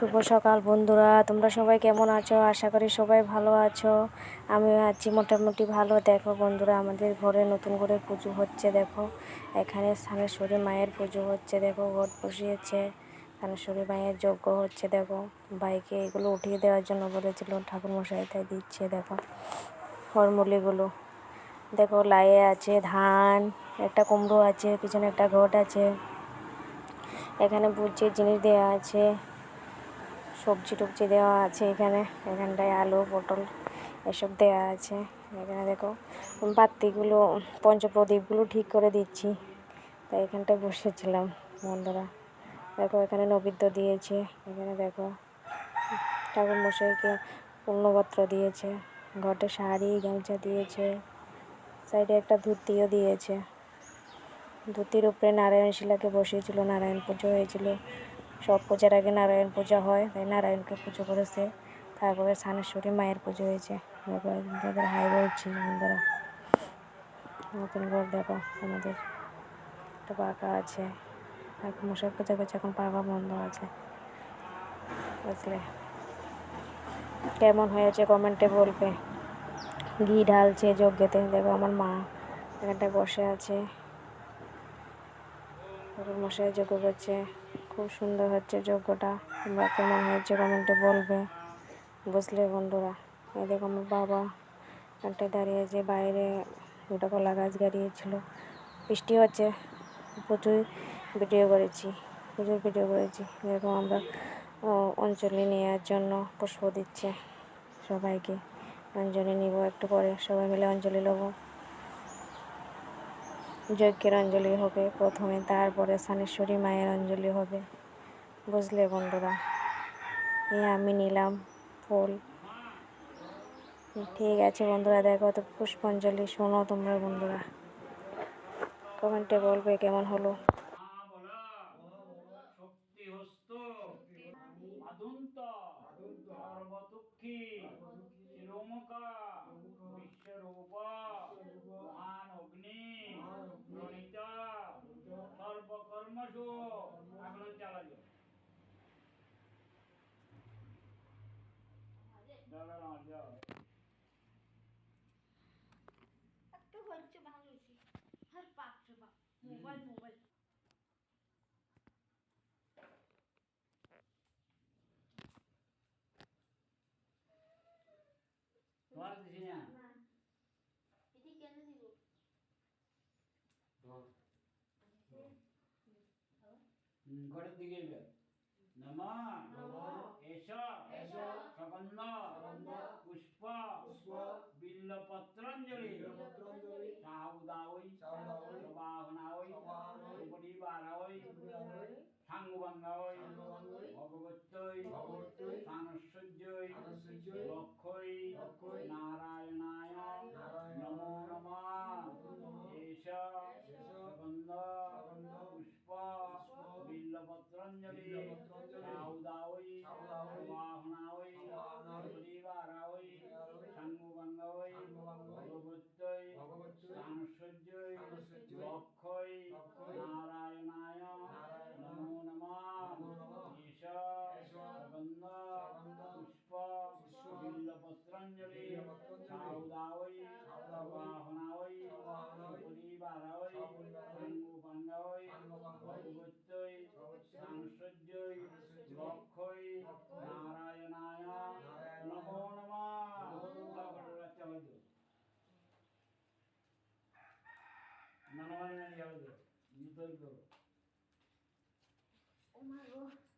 শুভ সকাল বন্ধুরা। তোমরা সবাই কেমন আছো? আশা করি সবাই ভালো আছো। আমি আছি মোটামুটি ভালো। দেখো বন্ধুরা, আমাদের ঘরে নতুন করে পুজো হচ্ছে, দেখো। এখানে স্থানেশ্বরী মায়ের পুজো হচ্ছে, দেখো ঘট বসিয়েছে। স্থানেশ্বরী মায়ের যজ্ঞ হচ্ছে, দেখো। বাইকে এগুলো উঠিয়ে দেওয়ার জন্য বলেছিল ঠাকুর মশাই তাই দিচ্ছে, দেখো। ফলমূলিগুলো। দেখো লাই আছে ধান, একটা কুমড়ো আছে, পিছনে একটা ঘট আছে। এখানে বুঝিয়ে জিনিস দেওয়া আছে। সবজি টবজি দেওয়া আছে এখানে। এখানটায় আলু, পটল এসব দেওয়া আছে। এখানে দেখো বাতিগুলো, পঞ্চপ্রদীপগুলো ঠিক করে দিচ্ছি। তাই এখানটায় বসেছিলাম বন্ধুরা। দেখো এখানে নৈবেদ্য দিয়েছে। এখানে দেখো ঠাকুর মশাইকে পূর্ণপত্র দিয়েছে। ঘটে শাড়ি, গামছা দিয়েছে। সাইডে একটা ধুতিও দিয়েছে। ধুতির উপরে নারায়ণ শিলাকে বসিয়েছিল, নারায়ণ পুজো হয়েছিল। সব পূজার আগে নারায়ণ পূজা হয়, তাই নারায়ণকে পুজো করেছে। তারপরে সানেশ্বরী মায়ের পুজো হয়েছে। তাদের হাই বলছি বন্ধুরা, নতুন ঘর দেখো, আমাদের একটা পাকা আছে। আর মশাই পূজা করছে এখন পাকা বন্ধ আছে। বুঝলে? কেমন হয়েছে কমেন্টে বলবে। ঘি ঢালছে যজ্ঞতে, দেখো আমার মা এখানটায় বসে আছে। মশাই যজ্ঞ করছে। খুব সুন্দর হচ্ছে যজ্ঞটা। তোমরা কেমন হয়েছে কমেন্টে বলবে। বুঝলে বন্ধুরা? এই দেখো আমার বাবা একটা দাঁড়িয়ে আছে বাইরে দুটো কলা গাছ গাড়িয়েছিল। বৃষ্টি হচ্ছে প্রচুর ভিডিও করেছি প্রচুর ভিডিও করেছি। এরকম আমরা আহ, অঞ্জলি নেওয়ার জন্য পুষ্প দিচ্ছে সবাইকে। অঞ্জলি নিব একটু পরে সবাই মিলে অঞ্জলি নেব। যজ্ঞের অঞ্জলি হবে প্রথমে তারপরে সানেশ্বরী মায়ের অঞ্জলি হবে বুঝলে বন্ধুরা এই আমি নিলাম ফুল ঠিক আছে বন্ধুরা দেখো তো পুষ্পাঞ্জলি শোনো তোমরা বন্ধুরা কমেন্টে বলবে কেমন হলো সর্বকর্মসু এখন চালা যাও দাঁড়াও, যাও। একটু হচ্ছে ভালো হয়েছে আর পাচ্ছে বা মোবাইল মোবাইল তোমার ঘরের দিকে এবার নম এস সকন্দ পুষ্প বিল্লপত্রাঞ্জলি সাউদাওই সবাহনাওই পরিবারাওই সাঙ্গবাঙ্গাওই É Amarrou. Amarrou.